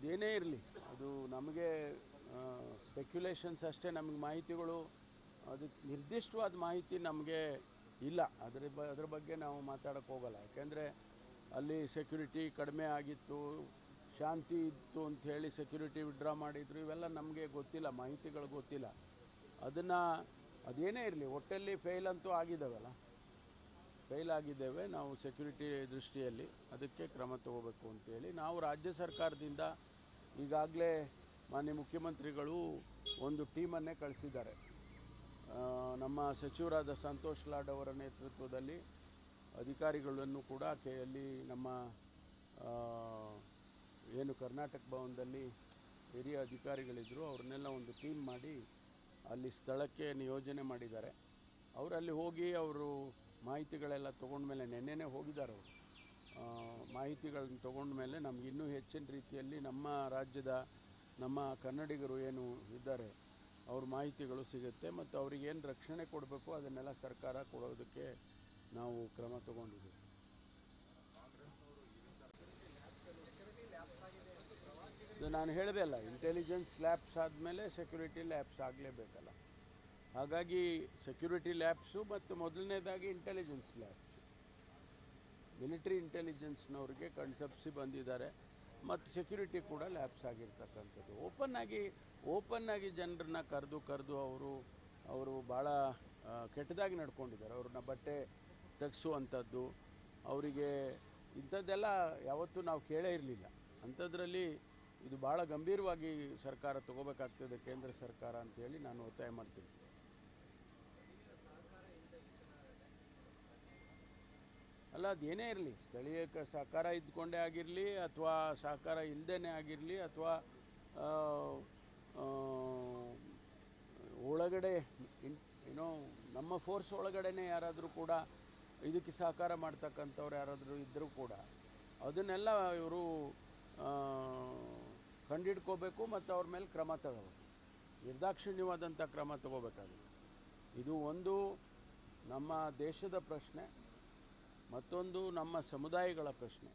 ಅದೇನೇ ಇರಲಿ, ಅದು ನಮಗೆ ಸ್ಪೆಕ್ಯುಲೇಷನ್ಸ್ ಅಷ್ಟೇ, ನಮಗೆ ಮಾಹಿತಿಗಳು ಅದಕ್ಕೆ ನಿರ್ದಿಷ್ಟವಾದ ಮಾಹಿತಿ ನಮಗೆ ಇಲ್ಲ. ಅದ್ರ ಬ, ಅದ್ರ ಬಗ್ಗೆ ನಾವು ಮಾತಾಡೋಕ್ಕೆ ಹೋಗಲ್ಲ. ಯಾಕೆಂದರೆ ಅಲ್ಲಿ ಸೆಕ್ಯುರಿಟಿ ಕಡಿಮೆ ಆಗಿತ್ತು, ಶಾಂತಿ ಇತ್ತು ಅಂತ ಹೇಳಿ ಸೆಕ್ಯುರಿಟಿ ವಿಡ್ರಾ ಮಾಡಿದ್ರು, ಇವೆಲ್ಲ ನಮಗೆ ಗೊತ್ತಿಲ್ಲ, ಮಾಹಿತಿಗಳು ಗೊತ್ತಿಲ್ಲ. ಅದನ್ನು ಅದೇನೇ ಇರಲಿ, ಒಟ್ಟಲ್ಲಿ ಫೇಲ್ ಅಂತೂ ಆಗಿದ್ದಾವಲ್ಲ. ಫೇಲ್ ಆಗಿದ್ದೇವೆ, ನಾವು ಸೆಕ್ಯುರಿಟಿ ದೃಷ್ಟಿಯಲ್ಲಿ ಅದಕ್ಕೆ ಕ್ರಮ ತಗೋಬೇಕು ಅಂತೇಳಿ ನಾವು ರಾಜ್ಯ ಸರ್ಕಾರದಿಂದ ಈಗಾಗಲೇ ಮಾನ್ಯ ಮುಖ್ಯಮಂತ್ರಿಗಳು ಒಂದು ಟೀಮನ್ನೇ ಕಳಿಸಿದ್ದಾರೆ. ನಮ್ಮ ಸಚಿವರಾದ ಸಂತೋಷ್ ಲಾಡ್ ಅವರ ನೇತೃತ್ವದಲ್ಲಿ ಅಧಿಕಾರಿಗಳನ್ನು ಕೂಡ ಕೆ ಅಲ್ಲಿ ನಮ್ಮ ಏನು ಕರ್ನಾಟಕ ಭವನದಲ್ಲಿ ಹಿರಿಯ ಅಧಿಕಾರಿಗಳಿದ್ದರು ಅವ್ರನ್ನೆಲ್ಲ ಒಂದು ಟೀಮ್ ಮಾಡಿ ಅಲ್ಲಿ ಸ್ಥಳಕ್ಕೆ ನಿಯೋಜನೆ ಮಾಡಿದ್ದಾರೆ. ಅವರಲ್ಲಿ ಹೋಗಿ ಅವರು ಮಾಹಿತಿಗಳೆಲ್ಲ ತೊಗೊಂಡ್ಮೇಲೆ ನೆನ್ನೆನೇ ಹೋಗಿದ್ದಾರೆ ಅವರು. ಆ, ತಗೊಂಡ ತೊಗೊಂಡ್ಮೇಲೆ ನಮ್ಗೆ ಇನ್ನೂ ಹೆಚ್ಚಿನ ರೀತಿಯಲ್ಲಿ ನಮ್ಮ ರಾಜ್ಯದ ನಮ್ಮ ಕನ್ನಡಿಗರು ಏನು ಇದ್ದಾರೆ ಅವ್ರ ಮಾಹಿತಿಗಳು ಸಿಗುತ್ತೆ ಮತ್ತು ಅವ್ರಿಗೆ ಏನು ರಕ್ಷಣೆ ಕೊಡಬೇಕು ಅದನ್ನೆಲ್ಲ ಸರ್ಕಾರ ಕೊಡೋದಕ್ಕೆ ನಾವು ಕ್ರಮ ತಗೊಂಡಿದ್ದೀವಿ. ನಾನು ಹೇಳಿದೆ ಅಲ್ಲ ಇಂಟೆಲಿಜೆನ್ಸ್ ಲ್ಯಾಬ್ಸ್ ಆದಮೇಲೆ ಸೆಕ್ಯೂರಿಟಿ ಲ್ಯಾಬ್ಸ್ ಆಗಲೇಬೇಕಲ್ಲ. ಹಾಗಾಗಿ ಸೆಕ್ಯೂರಿಟಿ ಲ್ಯಾಬ್ಸು ಮತ್ತು ಮೊದಲನೇದಾಗಿ ಇಂಟೆಲಿಜೆನ್ಸ್ ಲ್ಯಾಬ್ಸ್ ಮಿಲಿಟರಿ ಇಂಟೆಲಿಜೆನ್ಸ್ನವ್ರಿಗೆ ಕಣ್ಸಪ್ಸಿ ಬಂದಿದ್ದಾರೆ ಮತ್ತು ಸೆಕ್ಯೂರಿಟಿ ಕೂಡ ಲ್ಯಾಪ್ಸ್ ಆಗಿರ್ತಕ್ಕಂಥದ್ದು. ಓಪನ್ ಆಗಿ ಓಪನ್ ಆಗಿ ಜನರನ್ನ ಕರೆದು ಕರೆದು ಅವರು ಅವರು ಭಾಳ ಕೆಟ್ಟದಾಗಿ ನಡ್ಕೊಂಡಿದ್ದಾರೆ. ಅವ್ರನ್ನ ಬಟ್ಟೆ ತೆಗೆಸುವಂಥದ್ದು, ಅವರಿಗೆ ಇಂಥದ್ದೆಲ್ಲ ಯಾವತ್ತೂ ನಾವು ಕೇಳೇ ಇರಲಿಲ್ಲ. ಅಂಥದ್ರಲ್ಲಿ ಇದು ಭಾಳ ಗಂಭೀರವಾಗಿ ಸರ್ಕಾರ ತಗೋಬೇಕಾಗ್ತದೆ ಕೇಂದ್ರ ಸರ್ಕಾರ ಅಂತೇಳಿ ನಾನು ಒತ್ತಾಯ ಮಾಡ್ತೀನಿ. ಅಲ್ಲ, ಅದೇನೇ ಇರಲಿ. ಸ್ಥಳೀಯ ಸಹಕಾರ ಇದ್ದುಕೊಂಡೇ ಆಗಿರಲಿ, ಅಥವಾ ಸಹಕಾರ ಇಲ್ಲದೇ ಆಗಿರಲಿ, ಅಥವಾ ಒಳಗಡೆ, ಇನ್, ಏನೋ, ನಮ್ಮ ಫೋರ್ಸ್ ಒಳಗಡೆನೇ ಯಾರಾದರೂ ಕೂಡ ಇದಕ್ಕೆ ಸಹಕಾರ ಮಾಡ್ತಕ್ಕಂಥವ್ರು ಯಾರಾದರೂ ಇದ್ದರೂ ಕೂಡ, ಅದನ್ನೆಲ್ಲ ಇವರು ಕಂಡಿಡ್ಕೋಬೇಕು ಮತ್ತು ಅವ್ರ ಮೇಲೆ ಕ್ರಮ ತಗೋಬೇಕು. ನಿರ್ದಾಕ್ಷಿಣ್ಯವಾದಂಥ ಕ್ರಮ ತಗೋಬೇಕಾಗಿದೆ ಇದು ಒಂದು ನಮ್ಮ ದೇಶದ ಪ್ರಶ್ನೆ. ಮತ್ತೊಂದು ನಮ್ಮ ಸಮುದಾಯಗಳ ಪ್ರಶ್ನೆ.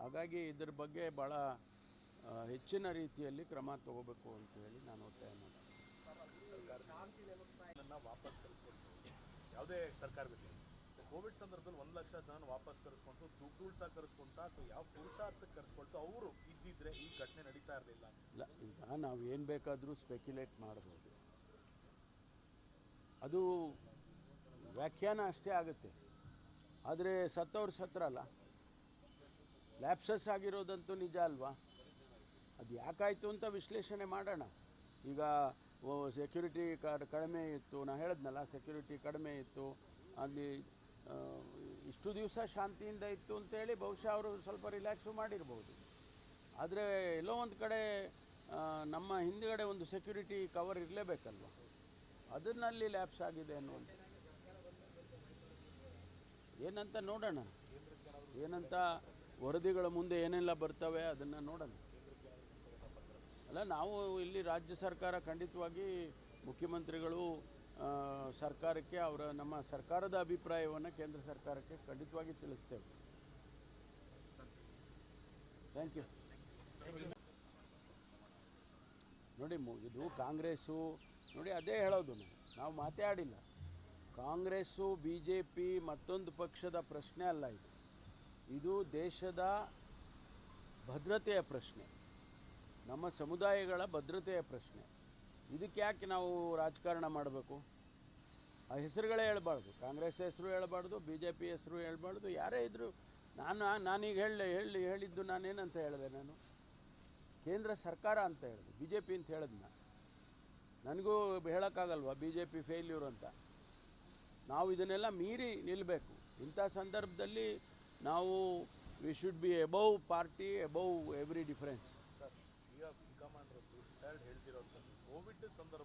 ಹಾಗಾಗಿ ಇದ್ರ ಬಗ್ಗೆ ಭಾಳ ಹೆಚ್ಚಿನ ರೀತಿಯಲ್ಲಿ ಕ್ರಮ ತಗೋಬೇಕು ಅಂತ ಹೇಳಿ ನಾನು ಒತ್ತಾಯ ಮಾಡ್ತೀನಿ. ವಾಪಸ್ ಯಾವುದೇ ಸರ್ಕಾರ ಬಿರಲಿ ಕೋವಿಡ್ ಸಂದರ್ಭದಲ್ಲಿ ಒಂದು ಲಕ್ಷ ಜನ ವಾಪಸ್ ಕರೆಸ್ಕೊಂಡು ದುಡ್ಡುಳ್ಸ ಕರೆಸ್ಕೊಂತ ಅಥವಾ ಯಾವ ಪುರುಷಾರ್ಥಕ್ಕೆ ಕರೆಸ್ಕೊಳ್ತು ಅವರು ಇದ್ದಿದ್ರೆ ಈ ಘಟನೆ ನಡೀತಾ ಇರಲಿಲ್ಲ. ಇಲ್ಲ ಈಗ ನಾವು ಏನು ಬೇಕಾದರೂ ಸ್ಪೆಕ್ಯುಲೇಟ್ ಮಾಡ್ಬೋದು. ಅದು ವ್ಯಾಖ್ಯಾನ ಅಷ್ಟೇ ಆಗುತ್ತೆ. ಆದರೆ ಸತ್ತವ್ರು ಸತ್ರಲ್ಲ ಲ್ಯಾಪ್ಸಸ್ ಆಗಿರೋದಂತೂ ನಿಜ ಅಲ್ವಾ? ಅದು ಯಾಕಾಯಿತು ಅಂತ ವಿಶ್ಲೇಷಣೆ ಮಾಡೋಣ. ಈಗ ಸೆಕ್ಯೂರಿಟಿ ಕಡಿಮೆ ಇತ್ತು. ನಾನು ಹೇಳಿದ್ನಲ್ಲ ಸೆಕ್ಯೂರಿಟಿ ಕಡಿಮೆ ಇತ್ತು. ಅಲ್ಲಿ ಇಷ್ಟು ದಿವಸ ಶಾಂತಿಯಿಂದ ಇತ್ತು ಅಂತೇಳಿ ಬಹುಶಃ ಅವರು ಸ್ವಲ್ಪ ರಿಲ್ಯಾಕ್ಸು ಮಾಡಿರ್ಬೋದು. ಆದರೆ ಎಲ್ಲೋ ಒಂದು ಕಡೆ ನಮ್ಮ ಹಿಂದುಗಡೆ ಒಂದು ಸೆಕ್ಯೂರಿಟಿ ಕವರ್ ಇರಲೇಬೇಕಲ್ವ? ಅದನ್ನಲ್ಲಿ ಲ್ಯಾಪ್ಸ್ ಆಗಿದೆ ಅನ್ನುವಂಥ ಏನಂತ ನೋಡೋಣ. ಏನಂತ ವರದಿಗಳ ಮುಂದೆ ಏನೆಲ್ಲ ಬರ್ತವೆ ಅದನ್ನು ನೋಡೋಣ. ಅಲ್ಲ, ನಾವು ಇಲ್ಲಿ ರಾಜ್ಯ ಸರ್ಕಾರ ಖಂಡಿತವಾಗಿ ಮುಖ್ಯಮಂತ್ರಿಗಳು ಸರ್ಕಾರಕ್ಕೆ ಅವರ, ನಮ್ಮ ಸರ್ಕಾರದ ಅಭಿಪ್ರಾಯವನ್ನು ಕೇಂದ್ರ ಸರ್ಕಾರಕ್ಕೆ ಖಂಡಿತವಾಗಿ ತಿಳಿಸ್ತೇವೆ. ಥ್ಯಾಂಕ್ ಯು ನೋಡಿ ಇದು ಕಾಂಗ್ರೆಸ್ಸು, ನೋಡಿ ಅದೇ ಹೇಳೋದು ನಾವು ಮಾತೇ ಮಾತಾಡಿಲ್ಲ ಕಾಂಗ್ರೆಸ್ಸು ಬಿ ಜೆ ಪಿ ಮತ್ತೊಂದು ಪಕ್ಷದ ಪ್ರಶ್ನೆ ಅಲ್ಲ ಇದು. ಇದು ದೇಶದ ಭದ್ರತೆಯ ಪ್ರಶ್ನೆ. ನಮ್ಮ ಸಮುದಾಯಗಳ ಭದ್ರತೆಯ ಪ್ರಶ್ನೆ. ಇದಕ್ಕೆ ಯಾಕೆ ನಾವು ರಾಜಕಾರಣ ಮಾಡಬೇಕು? ಆ ಹೆಸರುಗಳೇ ಹೇಳ್ಬಾರ್ದು. ಕಾಂಗ್ರೆಸ್ ಹೆಸರು ಹೇಳ್ಬಾರ್ದು ಬಿ ಜೆ ಪಿ ಹೆಸರು ಹೇಳ್ಬಾರ್ದು, ಯಾರೇ ಇದ್ದರೂ ನಾನು, ನಾನೀಗ ಹೇಳಿ ಹೇಳಿ, ಹೇಳಿದ್ದು ನಾನೇನಂತ ಹೇಳಿದೆ ನಾನು? ಕೇಂದ್ರ ಸರ್ಕಾರ ಅಂತ ಹೇಳಿದೆ ಬಿ ಜೆ ಪಿ ಅಂತ ಹೇಳಿದ್ನ. ನಾನು ನನಗೂ ಹೇಳೋಕ್ಕಾಗಲ್ವ ಬಿ ಜೆ ಪಿ ಫೇಲ್ಯೂರ್ ಅಂತ? ನಾವು ಇದನ್ನೆಲ್ಲ ಮೀರಿ ನಿಲ್ಲಬೇಕು ಇಂಥ ಸಂದರ್ಭದಲ್ಲಿ ನಾವು we should be above party above every difference sir, ಈಗ ಹೇಳ್ತಿರೋಂಥದ್ದು ಕೋವಿಡ್ ಸಂದರ್ಭ